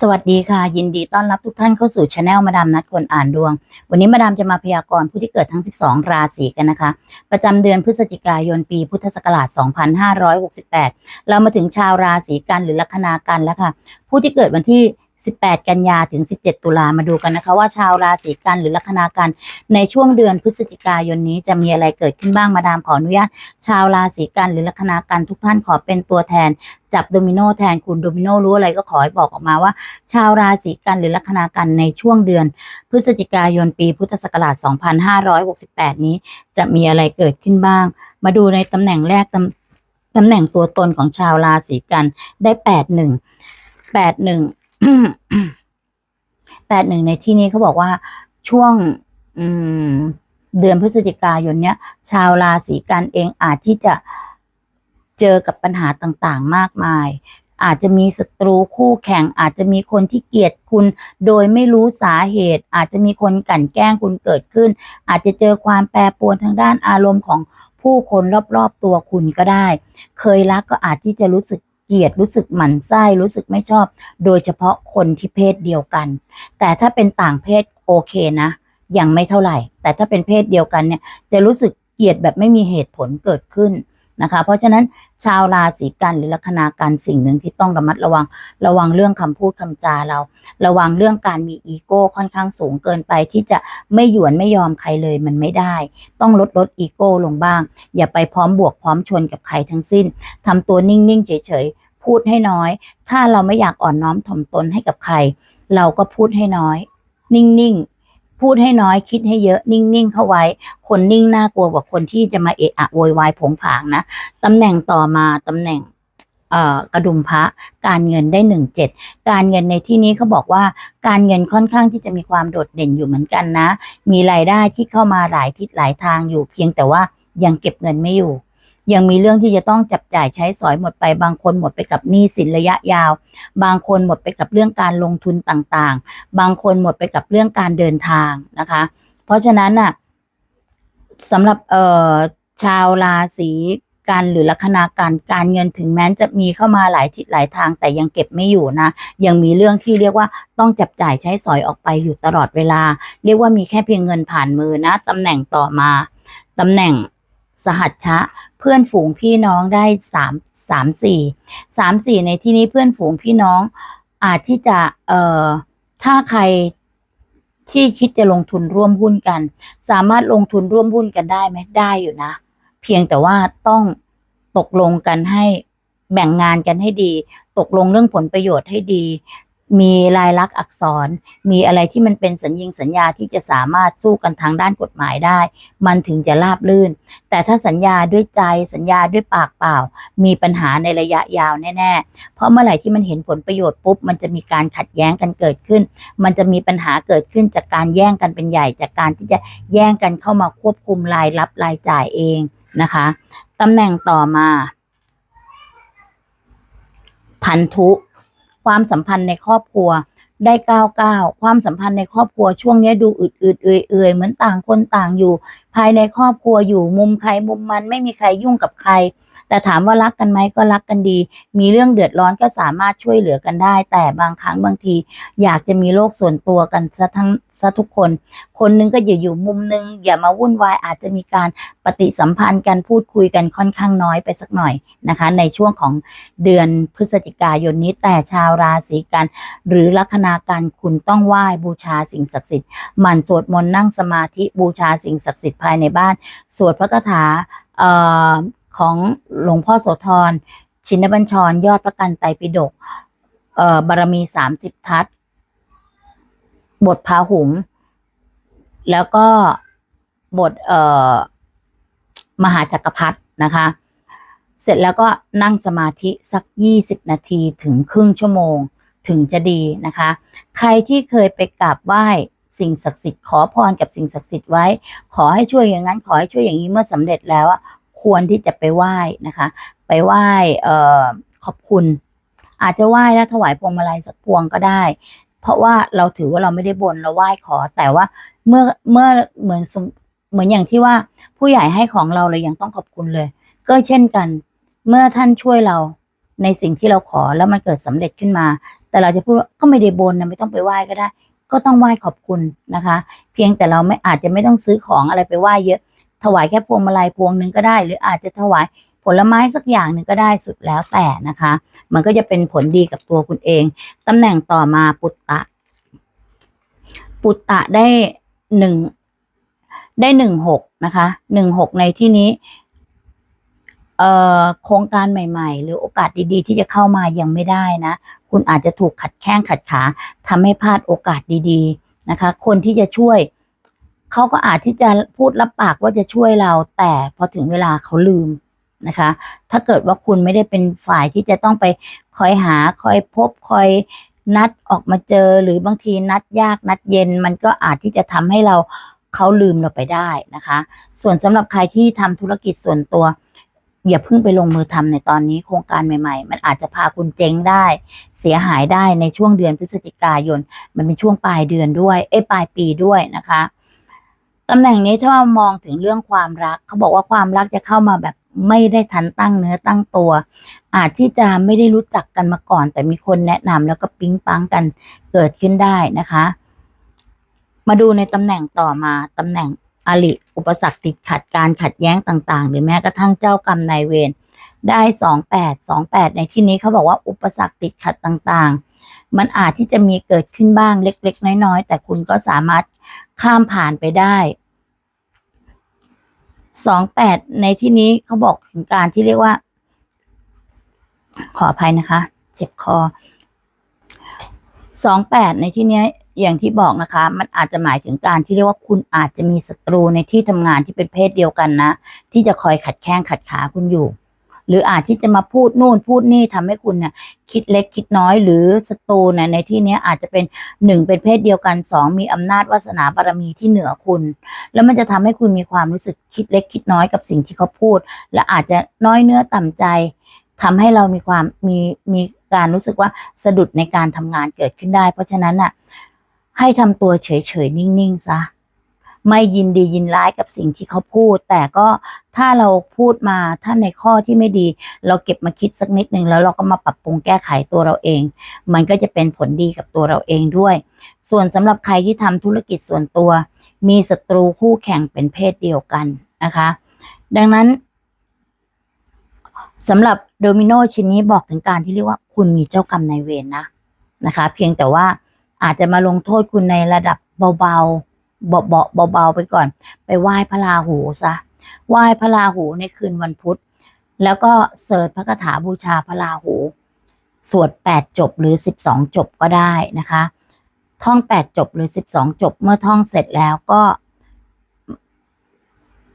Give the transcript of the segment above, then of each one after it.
สวัสดีค่ะ ยินดีต้อนรับทุกท่านเข้าสู่ช anel มาดามนัดคนอ่านดวง วันนี้มาดามจะมาพยากรณ์ผู้ที่เกิดทั้ง 12 ราศีกันนะคะ ประจำเดือนพฤศจิกายนปีพุทธศักราช 2568 เรามาถึงชาวราศีกันหรือลัคนากันแล้วค่ะ ผู้ที่เกิดวันที่ 18 กันยาถึง 17 ตุลามาดูกันนะคะ ว่าชาวราศีกันหรือลัคนากันในช่วงเดือนพฤศจิกายนนี้จะมีอะไรเกิดขึ้นบ้างมาดามขออนุญาตชาวราศีกันหรือลัคนากันทุกท่านขอเป็นตัวแทน จับโดมิโนแทนคุณโดมิโนรู้อะไรก็ขอให้บอกออกมาว่า ชาวราศีกันหรือลัคนากันในช่วงเดือน พฤศจิกายนปีพุทธศักราช 2568 นี้จะมีอะไรเกิดขึ้นบ้าง มาดูในตำแหน่งแรกตำตำแหน่งตัวตนของชาวราศีกันได้ 81 81 81ในที่นี้เขาบอกว่าช่วงเดือนพฤศจิกายนเนี้ย ชาวราศีกันเองอาจที่จะเจอกับปัญหาต่างๆ มากมาย อาจจะมีศัตรูคู่แข่ง อาจจะมีคนที่เกลียดคุณ โดยไม่รู้สาเหตุ อาจจะมีคนกลั่นแกล้งคุณเกิดขึ้น อาจจะเจอความแปรปรวนทางด้านอารมณ์ของผู้คนรอบๆตัวคุณก็ได้ เคยรักก็อาจที่จะรู้สึก เกลียดรู้สึกหมั่นไส้รู้สึกไม่ชอบ โดยเฉพาะคนที่เพศเดียวกัน แต่ถ้าเป็นต่างเพศโอเคนะ ยังไม่เท่าไหร่ แต่ถ้าเป็นเพศเดียวกันเนี่ยจะรู้สึกเกลียดแบบไม่มีเหตุผลเกิดขึ้น นะคะ เพราะฉะนั้นชาวราศีกันหรือลัคนากันสิ่งหนึ่งที่ต้องระมัดระวัง ระวังเรื่องคำพูดคำจาเรา ระวังเรื่องการมีอีโก้ค่อนข้างสูงเกินไปที่จะไม่หยวนไม่ยอมใครเลยมันไม่ได้ ต้องลดลดอีโก้ลงบ้าง อย่าไปพร้อมบวกพร้อมชนกับใครทั้งสิ้นทำตัวนิ่งๆเฉยๆพูดให้น้อย ถ้าเราไม่อยากอ่อนน้อมถ่อมตนให้กับใคร เราก็พูดให้น้อย นิ่งๆ พูดให้น้อยคิดให้เยอะนิ่งๆเข้าไว้ คนนิ่งน่ากลัวกว่าคนที่จะมาเอะอะโวยวายผงผางนะตำแหน่งต่อมาตำแหน่งกระดุมพระการเงินได้หนึ่งเจ็ดการเงินในที่นี้เขาบอกว่าการเงินค่อนข้างที่จะมีความโดดเด่นอยู่เหมือนกันนะ มีรายได้ที่เข้ามาหลายทิศหลายทางอยู่เพียงแต่ว่ายังเก็บเงินไม่อยู่ ยังมีเรื่องที่จะต้องจับจ่ายใช้สอยหมดไป บางคนหมดไปกับหนี้สินระยะยาว บางคนหมดไปกับเรื่องการลงทุนต่างๆ บางคนหมดไปกับเรื่องการเดินทางนะคะ เพราะฉะนั้นน่ะสำหรับเอ่อชาวราศีกันหรือลัคนาการการเงินถึงแม้จะมีเข้ามาหลายทิศหลายทางแต่ยังเก็บไม่อยู่นะ ยังมีเรื่องที่เรียกว่าต้องจับจ่ายใช้สอยออกไปอยู่ตลอดเวลา เรียกว่ามีแค่เพียงเงินผ่านมือนะตำแหน่งต่อมาตำแหน่ง สหัชชะ เพื่อนฝูงพี่น้องได้สามสามสี่สามสี่ในที่นี้เพื่อนฝูงพี่น้อง อาจที่จะเอ่อถ้าใครที่คิดจะลงทุนร่วมหุ้นกัน สามารถลงทุนร่วมหุ้นกันได้ไหมได้อยู่นะ เพียงแต่ว่าต้องตกลงกันให้แบ่งงานกันให้ดี ตกลงเรื่องผลประโยชน์ให้ดี มีลายลักษณ์อักษร มีอะไรที่มันเป็นสัญญิงสัญญาที่จะสามารถสู้กันทางด้านกฎหมายได้ มันถึงจะราบลื่น แต่ถ้าสัญญาด้วยใจสัญญาด้วยปากเปล่า มีปัญหาในระยะยาวแน่ ๆ เพราะเมื่อไหร่ที่มันเห็นผลประโยชน์ปุ๊บ มันจะมีการขัดแย้งกันเกิดขึ้น มันจะมีปัญหาเกิดขึ้นจากการแย่งกันเป็นใหญ่ จากการที่จะแย่งกันเข้ามาควบคุมรายรับรายจ่ายเองนะคะตำแหน่งต่อมา พันธุ ความสัมพันธ์ในครอบครัวได้ก้าวก้าความสัมพันธ์ในครอบครัวช่วงนี้ดูอึดอึดเอื่อยเอื่อยเหมือนต่างคนต่างอยู่ ภายในครอบครัวอยู่มุมใครมุมมันไม่มีใครยุ่งกับใคร แต่ถามว่ารักกันไหมก็รักกันดี มีเรื่องเดือดร้อนก็สามารถช่วยเหลือกันได้ แต่บางครั้งบางที อยากจะมีโลกส่วนตัวกันซะทั้งซะทุกคน คนนึงก็อย่าอยู่มุมนึง อย่ามาวุ่นวายอาจจะมีการปฏิสัมพันธ์กันพูดคุยกันค่อนข้างน้อยไปสักหน่อยนะคะ ในช่วงของเดือนพฤศจิกายนนี้แต่ชาวราศีกันหรือลัคนาการคุณต้องไหว้บูชาสิ่งศักดิ์สิทธิ์หมั่นสวดมนต์นั่งสมาธิบูชาสิ่งศักดิ์สิทธิ์ภายในบ้าน สวดพระคาถาเอ่อ ของหลวงพ่อโสธร ชินบัญชร ยอดพระกันไตรปิฎกเอ่อบารมีสามสิบทัศบทพาหุงแล้วก็บทเอ่อมหาจักรพรรดินะคะ เสร็จแล้วก็นั่งสมาธิสักยี่สิบนาทีถึงครึ่งชั่วโมงถึงจะดีนะคะ ใครที่เคยไปกราบไหว้สิ่งศักดิ์สิทธิ์ขอพรกับสิ่งศักดิ์สิทธิ์ไว้ ขอให้ช่วยอย่างนั้น ขอให้ช่วยอย่างนี้เมื่อสำเร็จแล้ว ควรที่จะไปไหว้นะคะ ไปไหว้ขอบคุณ อาจจะไหว้แล้วถวายพวงมาลัยสักพวงก็ได้ เพราะว่าเราถือว่าเราไม่ได้บนเราไหว้ขอ แต่ว่าเมื่อเมื่อเหมือนเหมือนอย่างที่ว่าผู้ใหญ่ให้ของเราเรายังต้องขอบคุณเลย ก็เช่นกัน เมื่อท่านช่วยเราในสิ่งที่เราขอแล้วมันเกิดสำเร็จขึ้นมา แต่เราจะพูดว่าก็ไม่ได้บนนะไม่ต้องไปไหว้ก็ได้ ก็ต้องไหว้ขอบคุณนะคะ เพียงแต่เราไม่อาจจะไม่ต้องซื้อของอะไรไปไหว้เยอะ ถวายแค่พวงมาลัยพวงหนึ่งก็ได้ หรืออาจจะถวายผลไม้สักอย่างหนึ่งก็ได้สุดแล้วแต่นะคะ มันก็จะเป็นผลดีกับตัวคุณเองตำแหน่งต่อมาปุตตะ ปุตตะได้หนึ่งได้หนึ่งหกนะคะหนึ่งหกในที่นี้เออโครงการใหม่ ๆ หรือโอกาสดีๆ ที่จะเข้ามายังไม่ได้นะ คุณอาจจะถูกขัดแข้งขัดขาทำให้พลาดโอกาสดีๆนะคะ คนที่จะช่วย เขาก็อาจที่จะพูดรับปากว่าจะช่วยเรา แต่พอถึงเวลาเขาลืมนะคะ ถ้าเกิดว่าคุณไม่ได้เป็นฝ่ายที่จะต้องไปคอยหาคอยพบคอยนัดออกมาเจอหรือบางทีนัดยากนัดเย็น มันก็อาจที่จะทำให้เราเขาลืมเราไปได้นะคะ ส่วนสำหรับใครที่ทำธุรกิจส่วนตัว อย่าเพิ่งไปลงมือทำในตอนนี้โครงการใหม่ ๆ มันอาจจะพาคุณเจ๊งได้ เสียหายได้ในช่วงเดือนพฤศจิกายน มันเป็นช่วงปลายเดือนด้วย เอ้ปลายปีด้วยนะคะ ตำแหน่งนี้ถ้าามองถึงเรื่องความรัก เขาบอกว่าความรักจะเข้ามาแบบไม่ได้ทันตั้งเนื้อตั้งตัว อาจที่จะไม่ได้รู้จักกันมาก่อน แต่มีคนแนะนำแล้วก็ปิ๊งปังกันเกิดขึ้นได้นะคะ มาดูในตำแหน่งต่อมาตำแหน่งอริอุปสรรคติดขัดการขัดแย้งต่างๆ หรือแม้กระทั่งเจ้ากรรมนายเวรได้สองแปดสองแปดในที่นี้เขาบอกว่าอุปสรรคติดขัดต่างๆ มันอาจที่จะมีเกิดขึ้นบ้างเล็ก ๆ น้อยๆ แต่คุณก็สามารถ ข้ามผ่านไปได้สองแปดในที่นี้เขาบอกถึงการที่เรียกว่า ขออภัยนะคะ เจ็บคอสองแปดในที่เนี้ยอย่างที่บอกนะคะ มันอาจจะหมายถึงการที่เรียกว่าคุณอาจจะมีศัตรูในที่ทำงานที่เป็นเพศเดียวกันนะ ที่จะคอยขัดแข้งขัดขาคุณอยู่ หรืออาจที่จะมาพูดนู่นพูดนี่ทำให้คุณเนี่ยคิดเล็กคิดน้อยหรือศัตรูเนี่ยในที่เนี้ยอาจจะเป็นหนึ่งเป็นเพศเดียวกันสองมีอำนาจวาสนาบารมีที่เหนือคุณ แล้วมันจะทำให้คุณมีความรู้สึกคิดเล็กคิดน้อยกับสิ่งที่เขาพูด และอาจจะน้อยเนื้อต่ำใจทำให้เรามีความมีมีการรู้สึกว่าสะดุดในการทำงานเกิดขึ้นได้ เพราะฉะนั้นน่ะให้ทำตัวเฉยๆนิ่งๆซะ ไม่ยินดียินร้ายกับสิ่งที่เขาพูด แต่ก็ถ้าเราพูดมาถ้าในข้อที่ไม่ดี เราเก็บมาคิดสักนิดนึงแล้วเราก็มาปรับปรุงแก้ไขตัวเราเอง มันก็จะเป็นผลดีกับตัวเราเองด้วย ส่วนสำหรับใครที่ทำธุรกิจส่วนตัว มีศัตรูคู่แข่งเป็นเพศเดียวกันนะคะ ดังนั้นสำหรับโดมิโนชิ้นนี้บอกถึงการที่เรียกว่าคุณมีเจ้ากรรมนายเวรนะนะคะ เพียงแต่ว่าอาจจะมาลงโทษคุณในระดับเบาๆ เบาๆเบาๆไปก่อน ไปไหว้พระราหูซะไหว้พระราหูในคืนวันพุธ แล้วก็เสิร์ชพระคาถาบูชาพระราหู สวดแปดจบหรือสิบสองจบก็ได้นะคะ ท่องแปดจบหรือสิบสองจบ เมื่อท่องเสร็จแล้วก็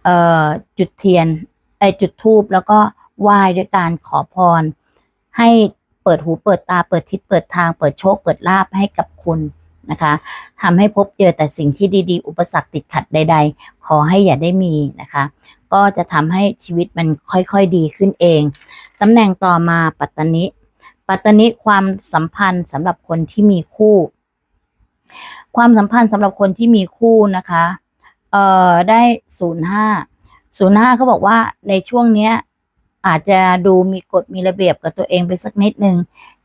เอ่อจุดเทียนไอจุดธูปแล้วก็ไหว้ด้วยการขอพร ให้เปิดหูเปิดตาเปิดทิศเปิดทางเปิดโชคเปิดลาภให้กับคุณ นะคะทำให้พบเจอแต่สิ่งที่ดีๆ อุปสรรคติดขัดใด ๆ ขอให้อย่าได้มีนะคะ ก็จะทำให้ชีวิตมันค่อยๆดีขึ้นเองตำแหน่งต่อมาปัตตนิปัตตนิความสัมพันธ์สำหรับคนที่มีคู่ ความสัมพันธ์สำหรับคนที่มีคู่นะคะเอ่อได้ศูนย์ห้าศูนย์ห้าเขาบอกว่าในช่วงเนี้ยอาจจะดูมีกฎมีระเบียบกับตัวเองไปสักนิดนึง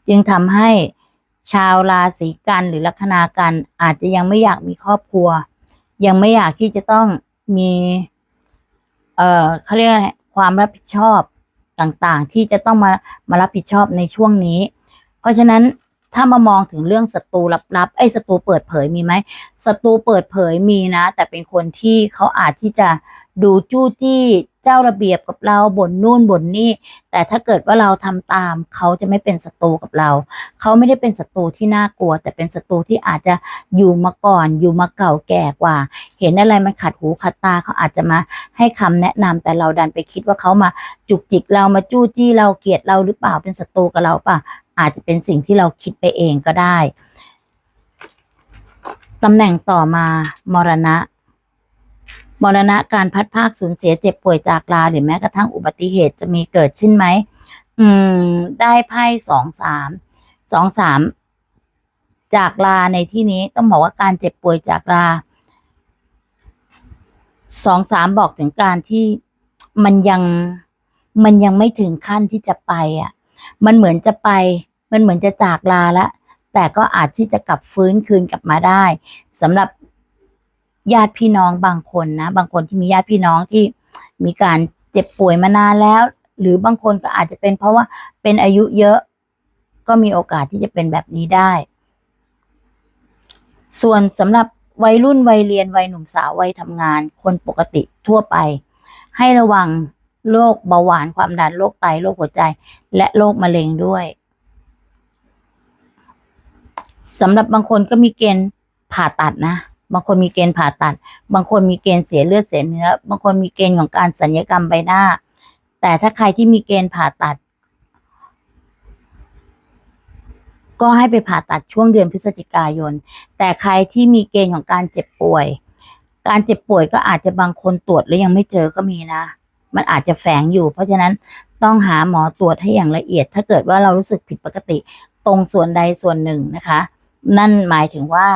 จึงทำให้ ชาวราศีกันหรือลัคนากันอาจจะยังไม่อยากมีครอบครัว ยังไม่อยากที่จะต้องมี เอ่อเขาเรียกความรับผิดชอบต่างๆ ที่จะต้องมามารับผิดชอบในช่วงนี้ เพราะฉะนั้นถ้ามามองถึงเรื่องศัตรูลับๆไอ้ศัตรูเปิดเผยมีไหมศัตรูเปิดเผยมีนะ แต่เป็นคนที่เขาอาจที่จะดูจู้จี้ เจ้าระเบียบกับเราบ่นนู่นบ่นนี่ แต่ถ้าเกิดว่าเราทำตาม เขาจะไม่เป็นศัตรูกับเรา เขาไม่ได้เป็นศัตรูที่น่ากลัว แต่เป็นศัตรูที่อาจจะอยู่มาก่อนอยู่มาเก่าแก่กว่า เห็นอะไรมันขัดหูขัดตาเขาอาจจะมาให้คำแนะนำแต่เราดันไปคิดว่าเขามาจุกจิกเรามาจู้จี้เราเกลียดเราหรือเปล่าเป็นศัตรูกับเราเปล่าอาจจะเป็นสิ่งที่เราคิดไปเองก็ได้ตำแหน่งต่อมามรณะ มรณะการพัดภาคสูญเสียเจ็บป่วยจากลา หรือแม้กระทั่งอุบัติเหตุจะมีเกิดขึ้นไหมอืม ได้ไพ่สองสามสองสามจากลาในที่นี้ต้องบอกว่าการเจ็บป่วยจากลาสองสามบอกถึงการที่มันยังมันยังไม่ถึงขั้นที่จะไปอะ มันเหมือนจะไป มันเหมือนจะจากลาล้วแต่ก็อาจที่จะกลับฟื้นคืนกลับมาได้สำหรับ ญาติพี่น้องบางคนนะ บางคนที่มีญาติพี่น้องที่มีการเจ็บป่วยมานานแล้ว หรือบางคนก็อาจจะเป็นเพราะว่าเป็นอายุเยอะ ก็มีโอกาสที่จะเป็นแบบนี้ได้ ส่วนสำหรับวัยรุ่นวัยเรียนวัยหนุ่มสาววัยทำงาน คนปกติทั่วไป ให้ระวังโรคเบาหวานความดันโรคไตโรคหัวใจ และโรคมะเร็งด้วยสำหรับบางคนก็มีเกณฑ์ผ่าตัดนะ บางคนมีเกณฑ์ผ่าตัด บางคนมีเกณฑ์เสียเลือดเสียเนื้อ บางคนมีเกณฑ์ของการสัญญกรรมใบหน้า แต่ถ้าใครที่มีเกณฑ์ผ่าตัด ก็ให้ไปผ่าตัดช่วงเดือนพฤศจิกายน แต่ใครที่มีเกณฑ์ของการเจ็บป่วย การเจ็บป่วยก็อาจจะบางคนตรวจแล้วยังไม่เจอก็มีนะ มันอาจจะแฝงอยู่ เพราะฉะนั้นต้องหาหมอตรวจให้อย่างละเอียด ถ้าเกิดว่าเรารู้สึกผิดปกติ ตรงส่วนใดส่วนหนึ่งนะคะ นั่นหมายถึงว่า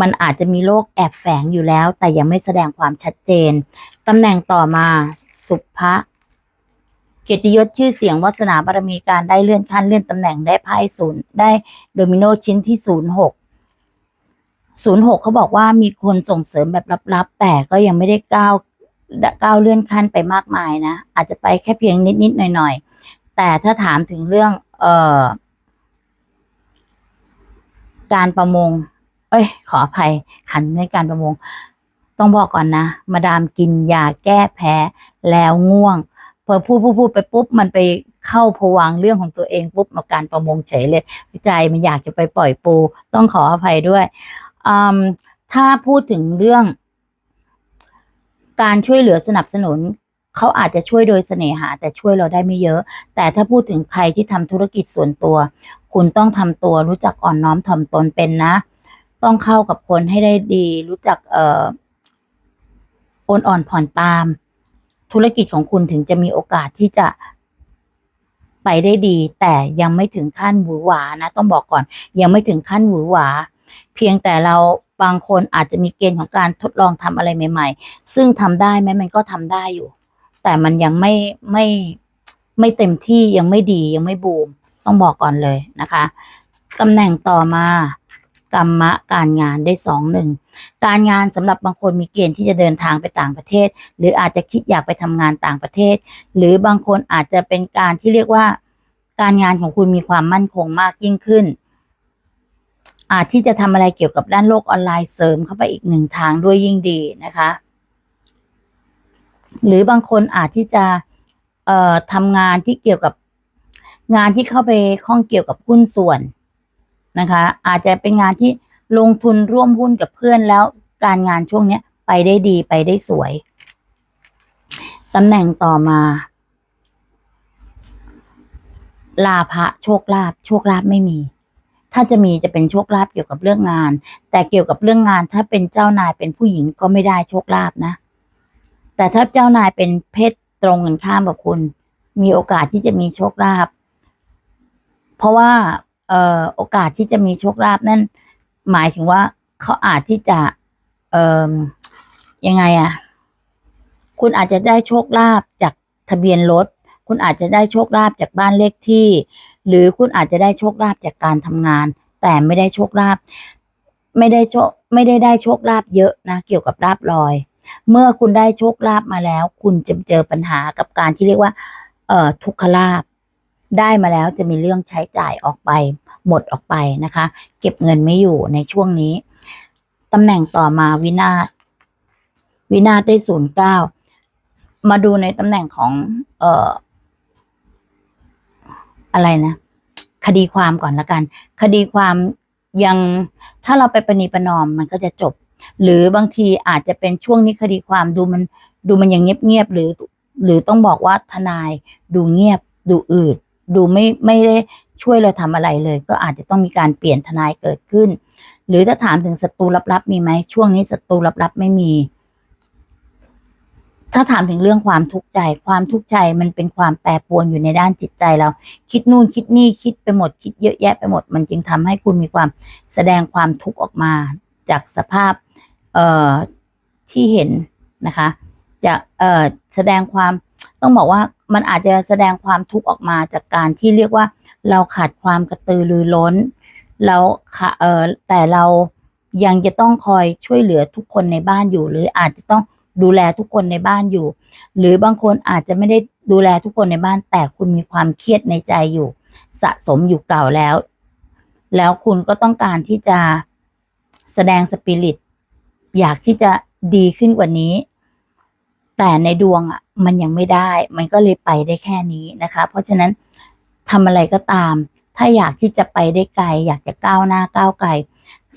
มันอาจจะมีโรคแอบแฝงอยู่แล้ว แต่ยังไม่แสดงความชัดเจนตำแหน่งต่อมาสุภะเกียรติยศชื่อเสียงวาสนาบารมีการได้เลื่อนขั้นเลื่อนตำแหน่งได้ไพ่ศูนย์ได้โดมิโนชิ้นที่ศูนย์หกศูนย์หกเขาบอกว่ามีคนส่งเสริมแบบลับๆ แต่ก็ยังไม่ได้ก้าวก้าวเลื่อนขั้นไปมากมายนะ อาจจะไปแค่เพียงนิดๆหน่อยๆ แต่ถ้าถามถึงเรื่องเอ่อการประมง เอ้ย ขออภัย หันในการประมง ต้องบอกก่อนนะ มาดามกินยาแก้แพ้แล้วง่วงพอพูดพูดพูดไปปุ๊บมันไปเข้าผวังเรื่องของตัวเองปุ๊บมาการประมงเฉยเลยใจมันอยากจะไปปล่อยปู ต้องขออภัยด้วยอืมถ้าพูดถึงเรื่อง การช่วยเหลือสนับสนุน เขาอาจจะช่วยโดยเสน่หา แต่ช่วยเราได้ไม่เยอะ แต่ถ้าพูดถึงใครที่ทำธุรกิจส่วนตัว คุณต้องทำตัวรู้จักอ่อนน้อมถ่อมตนเป็นนะ ต้องเข้ากับคนให้ได้ดี รู้จักเอ่อโอนอ่อนผ่อนตาม ธุรกิจของคุณถึงจะมีโอกาสที่จะไปได้ดี แต่ยังไม่ถึงขั้นหวือหวานะ ต้องบอกก่อน ยังไม่ถึงขั้นหวือหวา เพียงแต่เราบางคนอาจจะมีเกณฑ์ของการทดลองทำอะไรใหม่ ๆ ซึ่งทำได้ไหมมันก็ทำได้อยู่ แต่มันยังไม่ไม่ไม่เต็มที่ยังไม่ดียังไม่บูม ต้องบอกก่อนเลยนะคะตำแหน่งต่อมา กรรมะการงานได้สองหนึ่งการงานสำหรับบางคนมีเกณฑ์ที่จะเดินทางไปต่างประเทศ หรืออาจจะคิดอยากไปทำงานต่างประเทศ หรือบางคนอาจจะเป็นการที่เรียกว่า การงานของคุณมีความมั่นคงมากยิ่งขึ้น อาจที่จะทำอะไรเกี่ยวกับด้านโลกออนไลน์เสริมเข้าไปอีกหนึ่งทางด้วยยิ่งดีนะคะ หรือบางคนอาจที่จะเอ่อทำงานที่เกี่ยวกับงานที่เข้าไปข้องเกี่ยวกับหุ้นส่วน นะคะ อาจจะเป็นงานที่ลงทุนร่วมหุ้นกับเพื่อนแล้วการงานช่วงเนี้ยไปได้ดีไปได้สวยตำแหน่งต่อมา ลาภะโชคลาภโชคลาภไม่มี ถ้าจะมีจะเป็นโชคลาภเกี่ยวกับเรื่องงาน แต่เกี่ยวกับเรื่องงาน ถ้าเป็นเจ้านายเป็นผู้หญิงก็ไม่ได้โชคลาภนะ แต่ถ้าเจ้านายเป็นเพศตรงกันข้ามกับคุณ มีโอกาสที่จะมีโชคลาภเพราะว่า เอ่อโอกาสที่จะมีโชคลาภนั่น หมายถึงว่าเขาอาจที่จะเอ่อยังไงอะคุณอาจจะได้โชคลาภจากทะเบียนรถ คุณอาจจะได้โชคลาภจากบ้านเลขที่ หรือคุณอาจจะได้โชคลาภจากการทำงาน แต่ไม่ได้โชคลาภไม่ได้โชคไม่ได้ได้โชคลาภเยอะนะ เกี่ยวกับลาภลอย เมื่อคุณได้โชคลาภมาแล้ว คุณจะเจอปัญหากับการที่เรียกว่า เอ่อทุกขลาภ ได้มาแล้วจะมีเรื่องใช้จ่ายออกไป หมดออกไปนะคะ เก็บเงินไม่อยู่ในช่วงนี้ตำแหน่งต่อมาวินาศวินาศได้ศูนย์เก้ามาดูในตำแหน่งของ เอ่อ อะไรนะ คดีความก่อนละกัน คดีความยังถ้าเราไปประนีประนอมมันก็จะจบ หรือบางทีอาจจะเป็นช่วงนี้คดีความดูมันดูมันยังเงียบๆหรือ หรือต้องบอกว่าทนายดูเงียบดูอืด ดูไม่ไม่ได้ช่วยเราทำอะไรเลย ก็อาจจะต้องมีการเปลี่ยนทนายเกิดขึ้น หรือถ้าถามถึงศัตรูลับๆมีไหมช่วงนี้ศัตรูลับๆไม่มี ถ้าถามถึงเรื่องความทุกข์ใจ ความทุกข์ใจมันเป็นความแปรปรวนอยู่ในด้านจิตใจเรา คิดนู่นคิดนี่คิดไปหมด คิดเยอะแยะไปหมด มันจึงทำให้คุณมีความแสดงความทุกข์ออกมา จากสภาพเอ่อที่เห็นนะคะ จะเอ่อแสดงความต้องบอกว่า มันอาจจะแสดงความทุกข์ออกมาจากการที่เรียกว่า เราขาดความกระตือรือร้นแล้วค่ะเออแต่เรายังจะต้องคอยช่วยเหลือทุกคนในบ้านอยู่ หรืออาจจะต้องดูแลทุกคนในบ้านอยู่ หรือบางคนอาจจะไม่ได้ดูแลทุกคนในบ้าน แต่คุณมีความเครียดในใจอยู่ สะสมอยู่เก่าแล้ว แล้วคุณก็ต้องการที่จะแสดงสปิริตอยากที่จะดีขึ้นกว่านี้ แต่ในดวงอะมันยังไม่ได้ มันก็เลยไปได้แค่นี้นะคะ เพราะฉะนั้นทำอะไรก็ตาม ถ้าอยากที่จะไปได้ไกล อยากจะก้าวหน้าก้าวไกล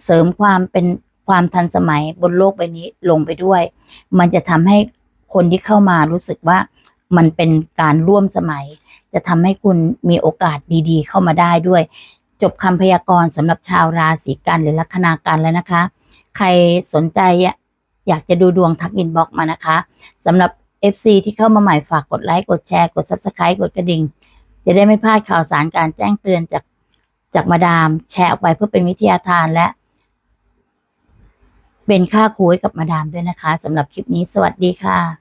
เสริมความเป็นความทันสมัยบนโลกใบนี้ลงไปด้วย มันจะทำให้คนที่เข้ามารู้สึกว่ามันเป็นการร่วมสมัย จะทำให้คุณมีโอกาสดีๆ เข้ามาได้ด้วย จบคำพยากรณ์สำหรับชาวราศีกันหรือลัคนากันแล้วนะคะ ใครสนใจ อยากจะดูดวงทักอินบ็อกมานะคะสำหรับ FC ที่เข้ามาใหม่ฝากกดไลค์กดแชร์กด Subscribe กดกระดิ่ง จะได้ไม่พลาดข่าวสารการแจ้งเตือนจากจากมาดาม แชร์ออกไปเพื่อเป็นวิทยาทานและ เป็นค่าคุ้ยกับมาดามด้วยนะคะสำหรับคลิปนี้สวัสดีค่ะ